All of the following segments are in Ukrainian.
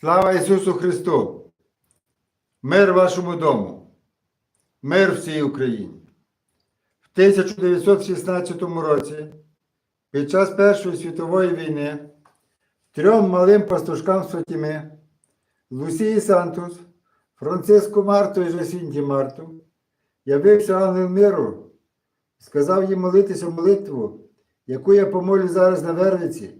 Слава Ісусу Христу! Мир вашому дому, мир всій Україні. В 1916 році, під час Першої світової війни, трьом малим пастушкам з Лусії Сантус, Франциску Марту і Жасінті Марту, явився ангел миру, сказав їм молитися молитву, яку я помолю зараз на Вервиці,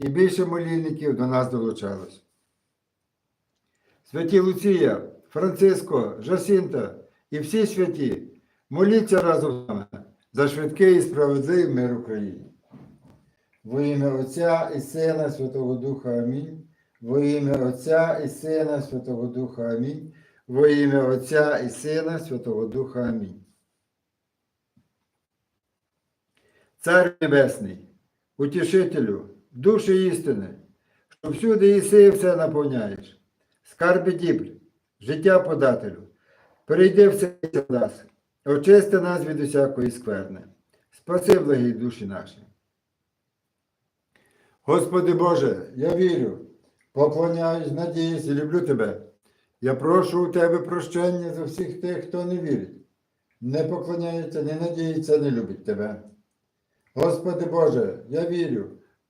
і більше молільників до нас долучалось. Святі Луція, Франциско, Жасінта і всі святі, моліться разом з нами за швидкий і справедливий мир Україні. Во ім'я Отця і Сина Святого Духа Амінь. Во ім'я Отця і Сина Святого Духа Амінь. Во ім'я Отця і Сина Святого Духа Амінь. Цар Небесний, утішителю, душі істини, що всюди єси і все наповняєш, скарби дібр, життя подателю, перейди в серця нас, очисти нас від усякої скверни, спаси благі душі наші. Господи Боже, я вірю, поклоняюсь, надіюсь і люблю Тебе. Я прошу у Тебе прощення за всіх тих, хто не вірить, не поклоняється, не надіється, не любить Тебе. Господи Боже, я вірю,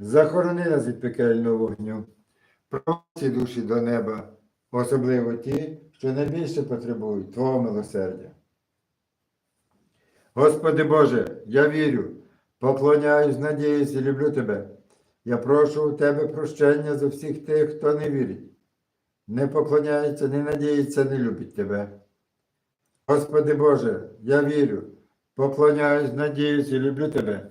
захорони нас від пекельного вогню, ці душі до неба, особливо ті, що найбільше потребують Твого милосердя. Господи Боже, я вірю, поклоняюсь, надіюсь і люблю Тебе. Я прошу у Тебе прощення за всіх тих, хто не вірить, не поклоняється, не надіється, не любить Тебе. Господи Боже, я вірю, поклоняюсь, надіюсь і люблю Тебе.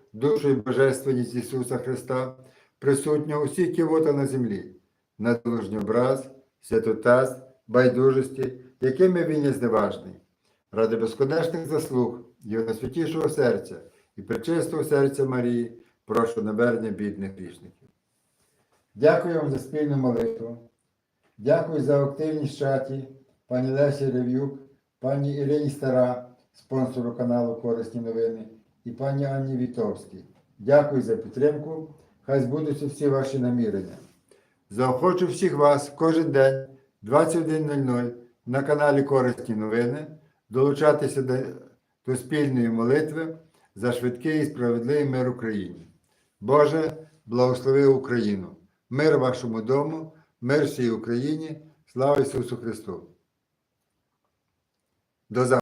душу і божественність Ісуса Христа, присутнього усі ківота на землі, надолужній образ, святотаз, байдужості, якими він є зневажний, ради безконечних заслуг Його найсвятішого серця і пречистого серця Марії, прошу навернення бідних грішників. Дякую вам за спільну молитву. Дякую за активність чаті, пані Лесі Рев'юк, пані Ірині Стара, спонсору каналу Корисні новини, і пані Анні Вітовській. Дякую за підтримку. Хай збудуться всі ваші намірення. Заохочу всіх вас кожен день 21.00 на каналі Корисні новини долучатися до, до спільної молитви за швидкий і справедливий мир Україні. Боже, благослови Україну! Мир вашому дому, мир всій Україні, слава Ісусу Христу! До завтра!